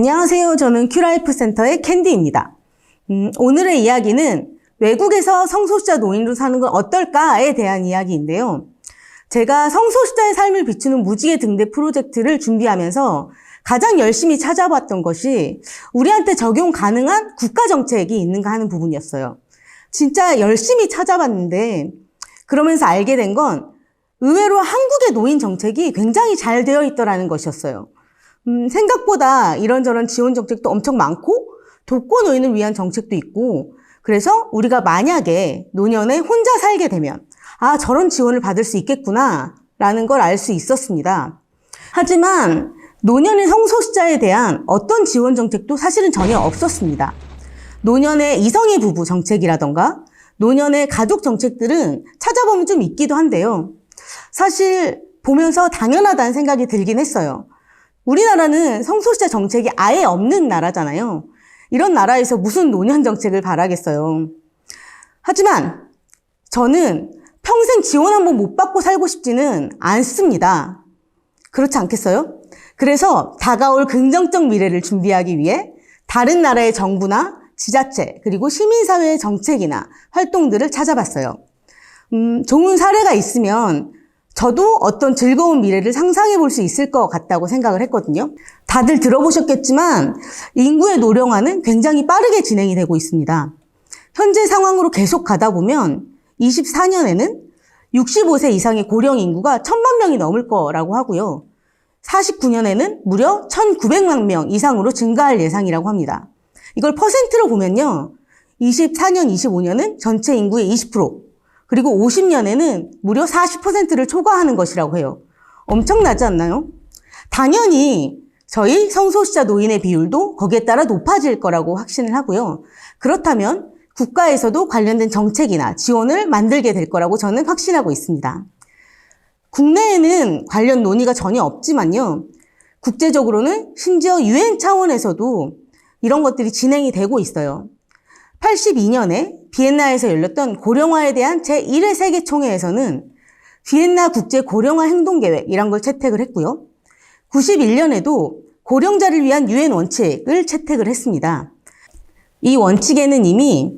안녕하세요. 저는 큐라이프 센터의 캔디입니다. 음, 오늘의 이야기는 외국에서 성소수자 노인으로 사는 건 어떨까에 대한 이야기인데요. 제가 성소수자의 삶을 비추는 무지개 등대 프로젝트를 준비하면서 가장 열심히 찾아봤던 것이 우리한테 적용 가능한 국가 정책이 있는가 하는 부분이었어요. 진짜 열심히 찾아봤는데 그러면서 알게 된 건 의외로 한국의 노인 정책이 굉장히 잘 되어 있더라는 것이었어요. 음, 생각보다 이런저런 지원 정책도 엄청 많고 독거 노인을 위한 정책도 있고 그래서 우리가 만약에 노년에 혼자 살게 되면 아 저런 지원을 받을 수 있겠구나 라는 걸 알 수 있었습니다. 하지만 노년의 성소수자에 대한 어떤 지원 정책도 사실은 전혀 없었습니다. 노년의 이성애 부부 정책이라던가 노년의 가족 정책들은 찾아보면 좀 있기도 한데요. 사실 보면서 당연하다는 생각이 들긴 했어요. 우리나라는 성소수자 정책이 아예 없는 나라잖아요. 이런 나라에서 무슨 노년 정책을 바라겠어요. 하지만 저는 평생 지원 한번 못 받고 살고 싶지는 않습니다. 그렇지 않겠어요? 그래서 다가올 긍정적 미래를 준비하기 위해 다른 나라의 정부나 지자체 그리고 시민사회의 정책이나 활동들을 찾아봤어요. 음, 좋은 사례가 있으면 저도 어떤 즐거운 미래를 상상해 볼 수 있을 것 같다고 생각을 했거든요. 다들 들어보셨겠지만 인구의 노령화는 굉장히 빠르게 진행이 되고 있습니다. 현재 상황으로 계속 가다 보면 24년에는 65세 이상의 고령 인구가 1000만 명이 넘을 거라고 하고요. 49년에는 무려 1900만 명 이상으로 증가할 예상이라고 합니다. 이걸 퍼센트로 보면요. 24년, 25년은 전체 인구의 20%, 그리고 50년에는 무려 40%를 초과하는 것이라고 해요. 엄청나지 않나요? 당연히 저희 성소수자 노인의 비율도 거기에 따라 높아질 거라고 확신을 하고요. 그렇다면 국가에서도 관련된 정책이나 지원을 만들게 될 거라고 저는 확신하고 있습니다. 국내에는 관련 논의가 전혀 없지만요. 국제적으로는 심지어 유엔 차원에서도 이런 것들이 진행이 되고 있어요. 82년에 비엔나에서 열렸던 고령화에 대한 제1회 세계총회에서는 비엔나 국제 고령화 행동계획이란 걸 채택을 했고요. 91년에도 고령자를 위한 유엔 원칙을 채택을 했습니다. 이 원칙에는 이미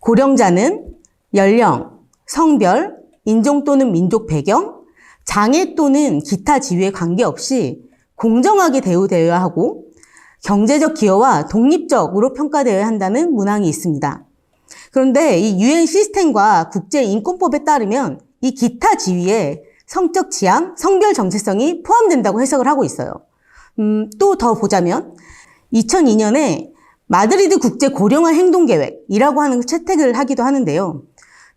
고령자는 연령, 성별, 인종 또는 민족 배경, 장애 또는 기타 지위에 관계없이 공정하게 대우되어야 하고 경제적 기여와 독립적으로 평가되어야 한다는 문항이 있습니다. 그런데 이 유엔 시스템과 국제 인권법에 따르면 이 기타 지위에 성적 지향, 성별 정체성이 포함된다고 해석을 하고 있어요. 음, 또 더 보자면 2002년에 마드리드 국제 고령화 행동 계획이라고 하는 채택을 하기도 하는데요.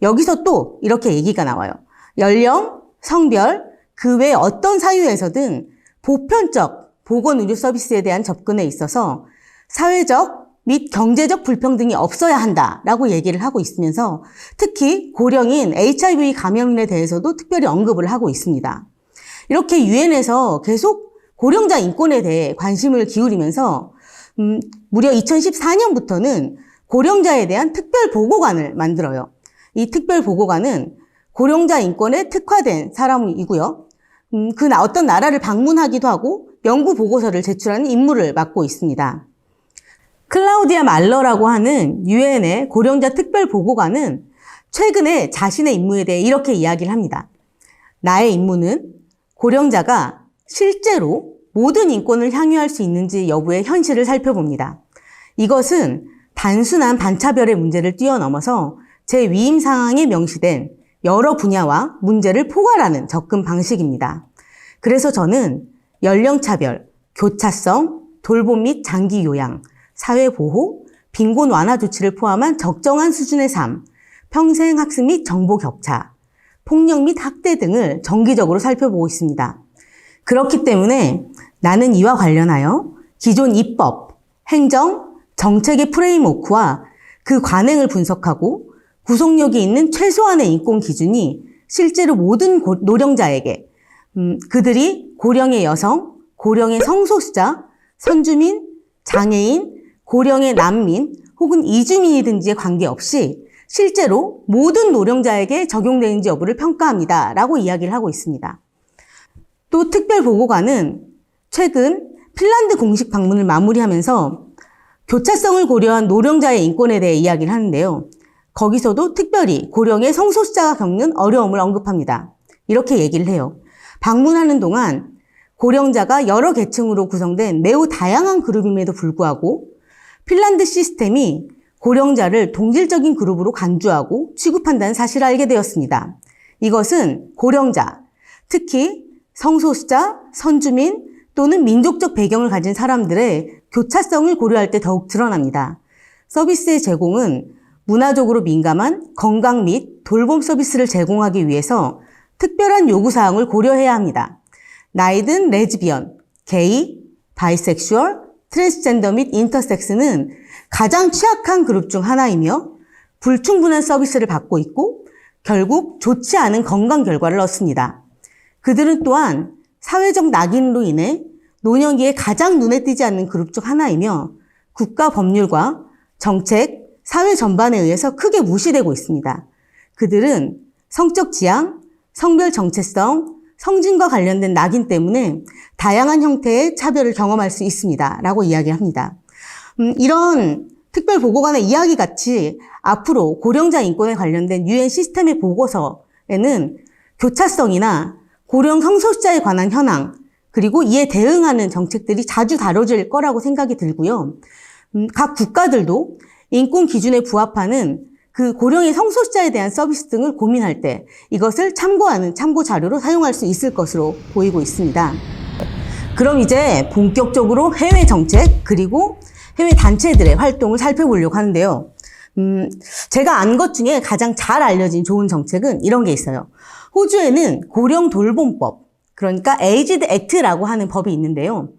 여기서 또 이렇게 얘기가 나와요. 연령, 성별, 그 외 어떤 사유에서든 보편적 보건 의료 서비스에 대한 접근에 있어서 사회적 및 경제적 불평등이 없어야 한다라고 얘기를 하고 있으면서 특히 고령인 HIV 감염인에 대해서도 특별히 언급을 하고 있습니다. 이렇게 유엔에서 계속 고령자 인권에 대해 관심을 기울이면서 음, 무려 2014년부터는 고령자에 대한 특별 보고관을 만들어요. 이 특별 보고관은 고령자 인권에 특화된 사람이고요. 음, 그 어떤 나라를 방문하기도 하고 연구 보고서를 제출하는 임무를 맡고 있습니다. 클라우디아 말러라고 하는 유엔의 고령자 특별 보고관은 최근에 자신의 임무에 대해 이렇게 이야기를 합니다. 나의 임무는 고령자가 실제로 모든 인권을 향유할 수 있는지 여부의 현실을 살펴봅니다. 이것은 단순한 반차별의 문제를 뛰어넘어서 제 위임 상황에 명시된 여러 분야와 문제를 포괄하는 접근 방식입니다. 그래서 저는 연령차별, 교차성, 돌봄 및 장기 요양, 사회보호, 빈곤 완화 조치를 포함한 적정한 수준의 삶, 평생 학습 및 정보 격차, 폭력 및 학대 등을 정기적으로 살펴보고 있습니다. 그렇기 때문에 나는 이와 관련하여 기존 입법, 행정, 정책의 프레임워크와 그 관행을 분석하고 구속력이 있는 최소한의 인권 기준이 실제로 모든 고, 노령자에게 음, 그들이 고령의 여성, 고령의 성소수자, 선주민, 장애인, 고령의 난민 혹은 이주민이든지에 관계없이 실제로 모든 노령자에게 적용되는지 여부를 평가합니다. 라고 이야기를 하고 있습니다. 또 특별보고관은 최근 핀란드 공식 방문을 마무리하면서 교차성을 고려한 노령자의 인권에 대해 이야기를 하는데요. 거기서도 특별히 고령의 성소수자가 겪는 어려움을 언급합니다. 이렇게 얘기를 해요. 방문하는 동안 고령자가 여러 계층으로 구성된 매우 다양한 그룹임에도 불구하고 핀란드 시스템이 고령자를 동질적인 그룹으로 간주하고 취급한다는 사실을 알게 되었습니다. 이것은 고령자, 특히 성소수자, 선주민 또는 민족적 배경을 가진 사람들의 교차성을 고려할 때 더욱 드러납니다. 서비스의 제공은 문화적으로 민감한 건강 및 돌봄 서비스를 제공하기 위해서 특별한 요구사항을 고려해야 합니다. 나이든 레즈비언, 게이, 바이섹슈얼, 트랜스젠더 및 인터섹스는 가장 취약한 그룹 중 하나이며 불충분한 서비스를 받고 있고 결국 좋지 않은 건강 결과를 얻습니다. 그들은 또한 사회적 낙인으로 인해 노년기에 가장 눈에 띄지 않는 그룹 중 하나이며 국가 법률과 정책, 사회 전반에 의해서 크게 무시되고 있습니다. 그들은 성적 지향, 성별 정체성, 성진과 관련된 낙인 때문에 다양한 형태의 차별을 경험할 수 있습니다. 라고 이야기합니다. 음, 이런 특별 보고관의 이야기 같이 앞으로 고령자 인권에 관련된 유엔 시스템의 보고서에는 교차성이나 고령 성소수자에 관한 현황, 그리고 이에 대응하는 정책들이 자주 다뤄질 거라고 생각이 들고요. 음, 각 국가들도 인권 기준에 부합하는 그 고령의 성소수자에 대한 서비스 등을 고민할 때 이것을 참고하는 참고 자료로 사용할 수 있을 것으로 보이고 있습니다. 그럼 이제 본격적으로 해외 정책 그리고 해외 단체들의 활동을 살펴보려고 하는데요. 음, 제가 안 것 중에 가장 잘 알려진 좋은 정책은 이런 게 있어요. 호주에는 고령 돌봄법, 그러니까 에이지드 액트라고 하는 법이 있는데요.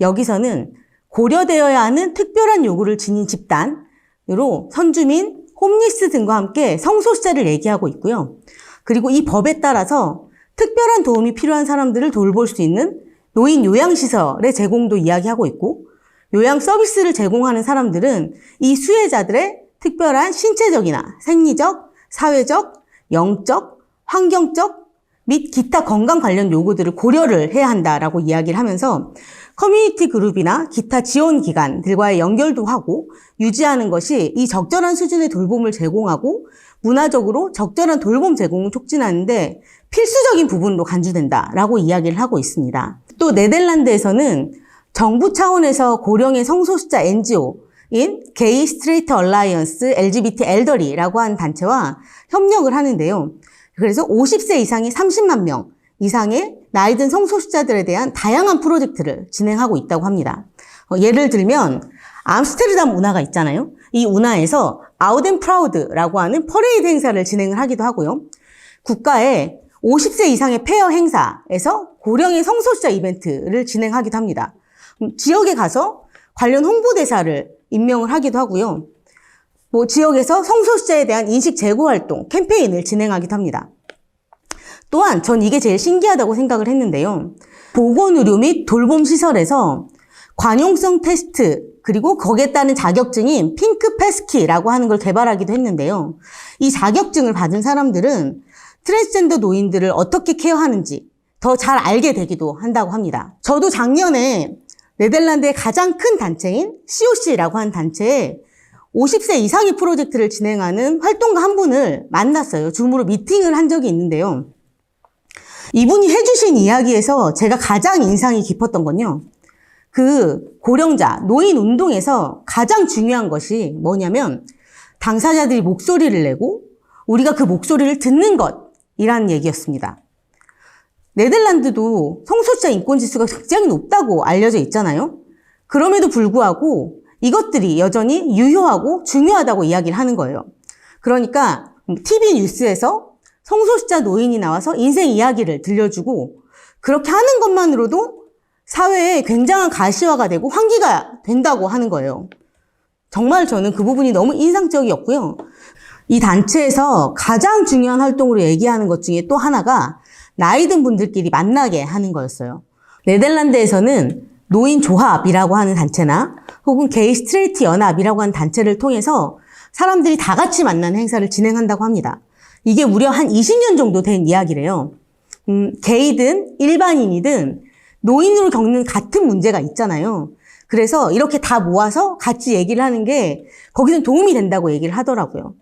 여기서는 고려되어야 하는 특별한 요구를 지닌 집단으로 선주민, 홈리스 등과 함께 성소수자를 얘기하고 있고요. 그리고 이 법에 따라서 특별한 도움이 필요한 사람들을 돌볼 수 있는 노인 요양시설의 제공도 이야기하고 있고, 요양 서비스를 제공하는 사람들은 이 수혜자들의 특별한 신체적이나 생리적, 사회적, 영적, 환경적 및 기타 건강 관련 요구들을 고려를 해야 한다라고 이야기를 하면서 커뮤니티 그룹이나 기타 지원 기관들과의 연결도 하고 유지하는 것이 이 적절한 수준의 돌봄을 제공하고 문화적으로 적절한 돌봄 제공을 촉진하는데 필수적인 부분으로 간주된다라고 이야기를 하고 있습니다. 또 네덜란드에서는 정부 차원에서 고령의 성소수자 NGO인 게이 스트레이트 얼라이언스 LGBT 엘더리라고 하는 단체와 협력을 하는데요. 그래서 50세 이상의 30만 명 이상의 나이 든 성소수자들에 대한 다양한 프로젝트를 진행하고 있다고 합니다. 어, 예를 들면 암스테르담 운하가 있잖아요. 이 운하에서 아우덴 프라우드라고 하는 퍼레이드 행사를 진행을 하기도 하고요. 국가의 50세 이상의 폐허 행사에서 고령의 성소수자 이벤트를 진행하기도 합니다. 음, 지역에 가서 관련 홍보대사를 임명을 하기도 하고요. 뭐 지역에서 성소수자에 대한 인식 제고 활동, 캠페인을 진행하기도 합니다. 또한 전 이게 제일 신기하다고 생각을 했는데요. 보건의료 및 돌봄시설에서 관용성 테스트 그리고 거기에 따른 자격증인 핑크 패스키라고 하는 걸 개발하기도 했는데요. 이 자격증을 받은 사람들은 트랜스젠더 노인들을 어떻게 케어하는지 더 잘 알게 되기도 한다고 합니다. 저도 작년에 네덜란드의 가장 큰 단체인 COC라고 하는 단체에 50세 이상의 프로젝트를 진행하는 활동가 한 분을 만났어요. 줌으로 미팅을 한 적이 있는데요. 이분이 해주신 이야기에서 제가 가장 인상이 깊었던 건요. 그 고령자, 노인 운동에서 가장 중요한 것이 뭐냐면 당사자들이 목소리를 내고 우리가 그 목소리를 듣는 것이라는 얘기였습니다. 네덜란드도 성소수자 인권 지수가 굉장히 높다고 알려져 있잖아요. 그럼에도 불구하고 이것들이 여전히 유효하고 중요하다고 이야기를 하는 거예요. 그러니까 TV 뉴스에서 성소수자 노인이 나와서 인생 이야기를 들려주고 그렇게 하는 것만으로도 사회에 굉장한 가시화가 되고 환기가 된다고 하는 거예요. 정말 저는 그 부분이 너무 인상적이었고요. 이 단체에서 가장 중요한 활동으로 얘기하는 것 중에 또 하나가 나이 든 분들끼리 만나게 하는 거였어요. 네덜란드에서는 노인 조합이라고 하는 단체나 혹은 게이 스트레이트 연합이라고 하는 단체를 통해서 사람들이 다 같이 만나는 행사를 진행한다고 합니다. 이게 무려 한 20년 정도 된 이야기래요. 음, 게이든 일반인이든 노인으로 겪는 같은 문제가 있잖아요. 그래서 이렇게 다 모아서 같이 얘기를 하는 게 거기는 도움이 된다고 얘기를 하더라고요.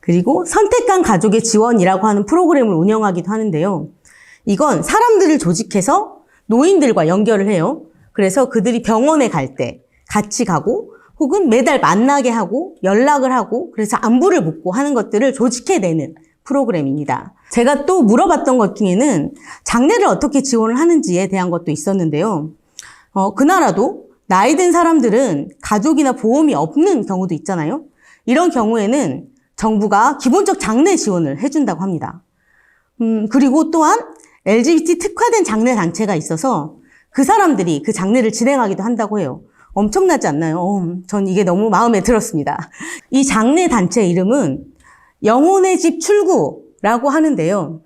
그리고 선택한 가족의 지원이라고 하는 프로그램을 운영하기도 하는데요. 이건 사람들을 조직해서 노인들과 연결을 해요. 그래서 그들이 병원에 갈 때 같이 가고 혹은 매달 만나게 하고 연락을 하고 그래서 안부를 묻고 하는 것들을 조직해내는 프로그램입니다. 제가 또 물어봤던 것 중에는 장례를 어떻게 지원을 하는지에 대한 것도 있었는데요. 어, 그 나라도 나이 든 사람들은 가족이나 보험이 없는 경우도 있잖아요. 이런 경우에는 정부가 기본적 장례 지원을 해준다고 합니다. 음, 그리고 또한 LGBT 특화된 장례 단체가 있어서 그 사람들이 그 장례를 진행하기도 한다고 해요. 엄청나지 않나요? 어, 전 이게 너무 마음에 들었습니다. 이 장례 단체 이름은 영혼의 집 출구라고 하는데요.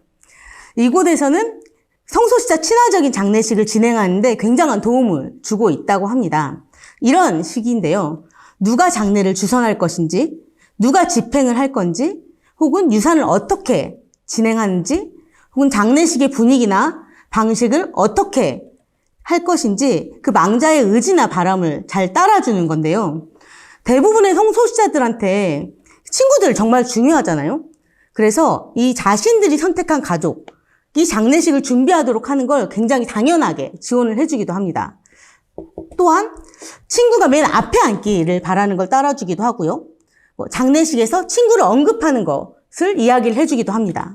이곳에서는 성소시자 친화적인 장례식을 진행하는데 굉장한 도움을 주고 있다고 합니다. 이런 시기인데요. 누가 장례를 주선할 것인지, 누가 집행을 할 건지, 혹은 유산을 어떻게 진행하는지, 혹은 장례식의 분위기나 방식을 어떻게 할 것인지 그 망자의 의지나 바람을 잘 따라주는 건데요. 대부분의 성소수자들한테 친구들 정말 중요하잖아요. 그래서 이 자신들이 선택한 가족, 이 장례식을 준비하도록 하는 걸 굉장히 당연하게 지원을 해주기도 합니다. 또한 친구가 맨 앞에 앉기를 바라는 걸 따라주기도 하고요. 뭐 장례식에서 친구를 언급하는 것을 이야기를 해주기도 합니다.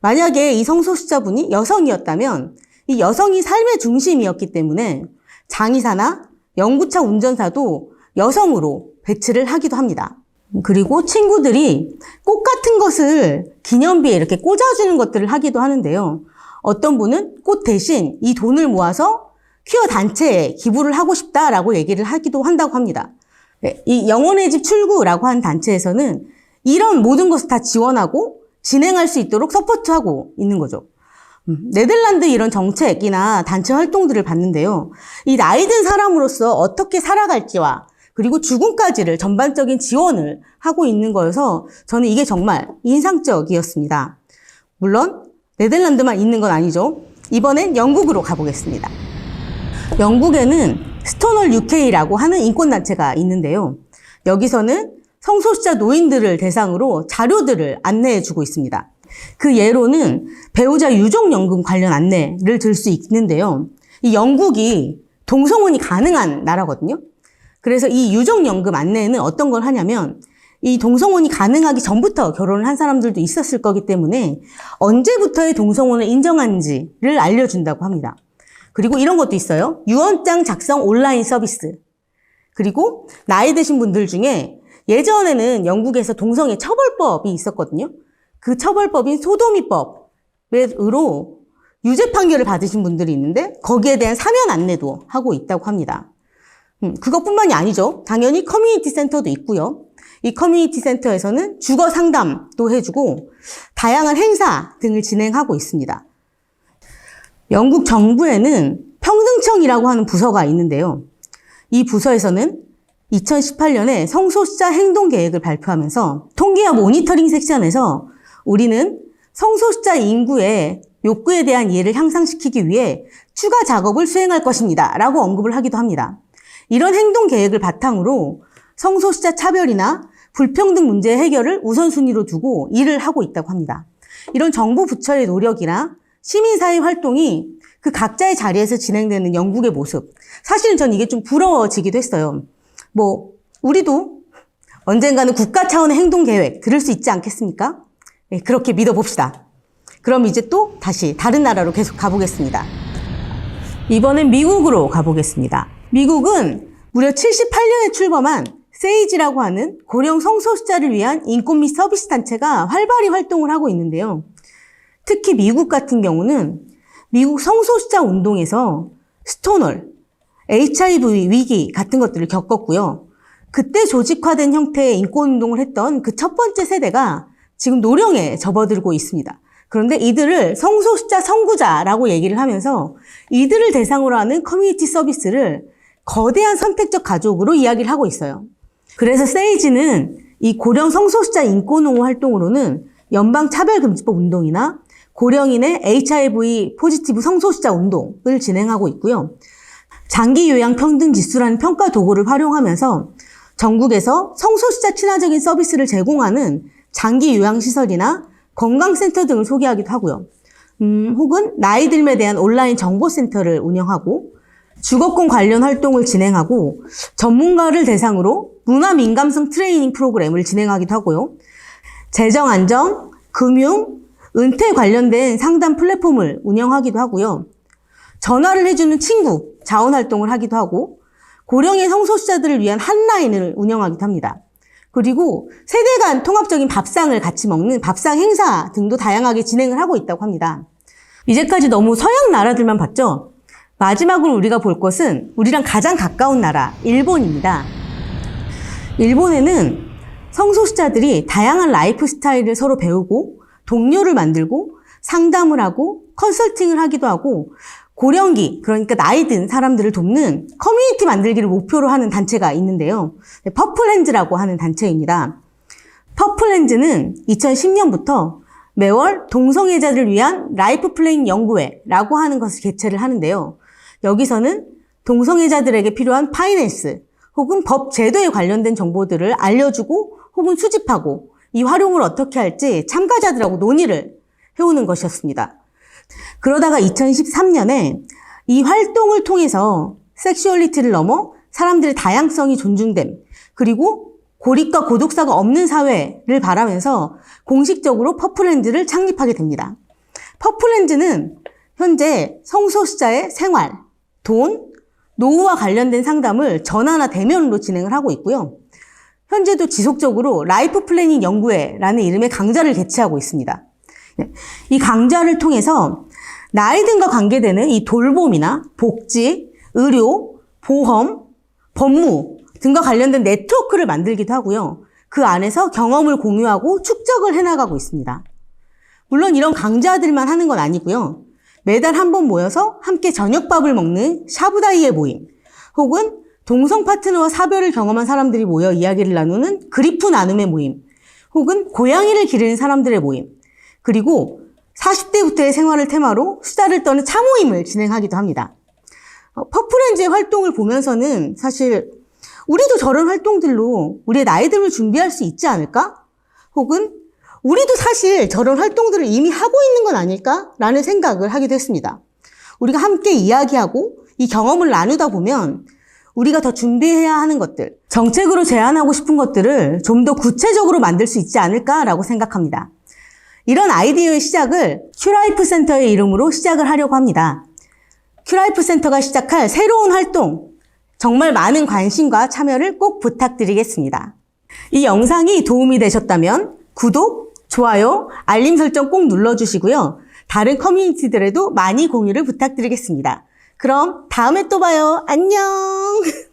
만약에 이 성소수자분이 여성이었다면 이 여성이 삶의 중심이었기 때문에 장의사나 연구차 운전사도 여성으로 배치를 하기도 합니다. 그리고 친구들이 꽃 같은 것을 기념비에 이렇게 꽂아주는 것들을 하기도 하는데요. 어떤 분은 꽃 대신 이 돈을 모아서 퀴어 단체에 기부를 하고 싶다라고 얘기를 하기도 한다고 합니다. 네, 이 영혼의 집 출구라고 한 단체에서는 이런 모든 것을 다 지원하고 진행할 수 있도록 서포트하고 있는 거죠. 음, 네덜란드 이런 정책이나 단체 활동들을 봤는데요. 이 나이 든 사람으로서 어떻게 살아갈지와 그리고 죽음까지를 전반적인 지원을 하고 있는 거여서 저는 이게 정말 인상적이었습니다. 물론 네덜란드만 있는 건 아니죠. 이번엔 영국으로 가보겠습니다. 영국에는 스토널 UK라고 하는 인권단체가 있는데요. 여기서는 성소수자 노인들을 대상으로 자료들을 안내해 주고 있습니다. 그 예로는 배우자 유족연금 관련 안내를 들 수 있는데요. 이 영국이 동성혼이 가능한 나라거든요. 그래서 이 유족연금 안내는 어떤 걸 하냐면 이 동성혼이 가능하기 전부터 결혼을 한 사람들도 있었을 거기 때문에 언제부터의 동성혼을 인정하는지를 알려준다고 합니다. 그리고 이런 것도 있어요. 유언장 작성 온라인 서비스. 그리고 나이 드신 분들 중에 예전에는 영국에서 동성애 처벌법이 있었거든요. 그 처벌법인 소도미법으로 유죄 판결을 받으신 분들이 있는데 거기에 대한 사면 안내도 하고 있다고 합니다. 음, 그것뿐만이 아니죠. 당연히 커뮤니티 센터도 있고요. 이 커뮤니티 센터에서는 주거 상담도 해주고 다양한 행사 등을 진행하고 있습니다. 영국 정부에는 평등청이라고 하는 부서가 있는데요. 이 부서에서는 2018년에 성소수자 행동 계획을 발표하면서 통계와 모니터링 섹션에서 우리는 성소수자 인구의 욕구에 대한 이해를 향상시키기 위해 추가 작업을 수행할 것입니다. 라고 언급을 하기도 합니다. 이런 행동 계획을 바탕으로 성소수자 차별이나 불평등 문제 해결을 우선순위로 두고 일을 하고 있다고 합니다. 이런 정부 부처의 노력이나 시민사회 활동이 그 각자의 자리에서 진행되는 영국의 모습. 사실은 전 이게 좀 부러워지기도 했어요. 뭐, 우리도 언젠가는 국가 차원의 행동 계획 들을 수 있지 않겠습니까? 네, 그렇게 믿어봅시다. 그럼 이제 또 다시 다른 나라로 계속 가보겠습니다. 이번엔 미국으로 가보겠습니다. 미국은 무려 78년에 출범한 세이지라고 하는 고령 성소수자를 위한 인권 및 서비스 단체가 활발히 활동을 하고 있는데요. 특히 미국 같은 경우는 미국 성소수자 운동에서 스토널, HIV 위기 같은 것들을 겪었고요. 그때 조직화된 형태의 인권운동을 했던 그 첫 번째 세대가 지금 노령에 접어들고 있습니다. 그런데 이들을 성소수자 선구자라고 얘기를 하면서 이들을 대상으로 하는 커뮤니티 서비스를 거대한 선택적 가족으로 이야기를 하고 있어요. 그래서 세이지는 이 고령 성소수자 인권옹호 활동으로는 연방차별금지법 운동이나 고령인의 HIV 포지티브 성소수자 운동을 진행하고 있고요. 장기 요양 평등 지수라는 평가 도구를 활용하면서 전국에서 성소수자 친화적인 서비스를 제공하는 장기 요양 시설이나 건강센터 등을 소개하기도 하고요. 음, 혹은 나이 들에 대한 온라인 정보센터를 운영하고 주거권 관련 활동을 진행하고 전문가를 대상으로 문화 민감성 트레이닝 프로그램을 진행하기도 하고요. 재정 안정, 금융, 은퇴 관련된 상담 플랫폼을 운영하기도 하고요. 전화를 해주는 친구 자원 활동을 하기도 하고 고령의 성소수자들을 위한 한라인을 운영하기도 합니다. 그리고 세대 간 통합적인 밥상을 같이 먹는 밥상 행사 등도 다양하게 진행을 하고 있다고 합니다. 이제까지 너무 서양 나라들만 봤죠? 마지막으로 우리가 볼 것은 우리랑 가장 가까운 나라, 일본입니다. 일본에는 성소수자들이 다양한 라이프 스타일을 서로 배우고 동료를 만들고 상담을 하고 컨설팅을 하기도 하고 고령기, 그러니까 나이 든 사람들을 돕는 커뮤니티 만들기를 목표로 하는 단체가 있는데요. 네, 퍼플랜즈라고 하는 단체입니다. 퍼플랜즈는 2010년부터 매월 동성애자를 위한 라이프 플레잉 연구회라고 하는 것을 개최를 하는데요. 여기서는 동성애자들에게 필요한 파이낸스 혹은 법 제도에 관련된 정보들을 알려주고 혹은 수집하고 이 활용을 어떻게 할지 참가자들하고 논의를 해오는 것이었습니다. 그러다가 2013년에 이 활동을 통해서 섹슈얼리티를 넘어 사람들의 다양성이 존중됨, 그리고 고립과 고독사가 없는 사회를 바라면서 공식적으로 퍼플랜드를 창립하게 됩니다. 퍼플랜드는 현재 성소수자의 생활, 돈, 노후와 관련된 상담을 전화나 대면으로 진행을 하고 있고요. 현재도 지속적으로 라이프 플래닝 연구회라는 이름의 강좌를 개최하고 있습니다. 네, 이 강좌를 통해서 나이 든과 관계되는 이 돌봄이나 복지, 의료, 보험, 법무 등과 관련된 네트워크를 만들기도 하고요. 그 안에서 경험을 공유하고 축적을 해나가고 있습니다. 물론 이런 강좌들만 하는 건 아니고요. 매달 한 번 모여서 함께 저녁밥을 먹는 샤브다이의 모임, 혹은 동성 파트너와 사별을 경험한 사람들이 모여 이야기를 나누는 그리프 나눔의 모임, 혹은 고양이를 기르는 사람들의 모임, 그리고 40대부터의 생활을 테마로 수다를 떠는 차 모임을 진행하기도 합니다. 어, 퍼플렌즈의 활동을 보면서는 사실 우리도 저런 활동들로 우리의 나이듦을 준비할 수 있지 않을까? 혹은 우리도 사실 저런 활동들을 이미 하고 있는 건 아닐까? 라는 생각을 하기도 했습니다. 우리가 함께 이야기하고 이 경험을 나누다 보면 우리가 더 준비해야 하는 것들, 정책으로 제안하고 싶은 것들을 좀 더 구체적으로 만들 수 있지 않을까라고 생각합니다. 이런 아이디어의 시작을 큐라이프 센터의 이름으로 시작을 하려고 합니다. 큐라이프 센터가 시작할 새로운 활동, 정말 많은 관심과 참여를 꼭 부탁드리겠습니다. 이 영상이 도움이 되셨다면 구독, 좋아요, 알림 설정 꼭 눌러주시고요. 다른 커뮤니티들에도 많이 공유를 부탁드리겠습니다. 그럼 다음에 또 봐요. 안녕!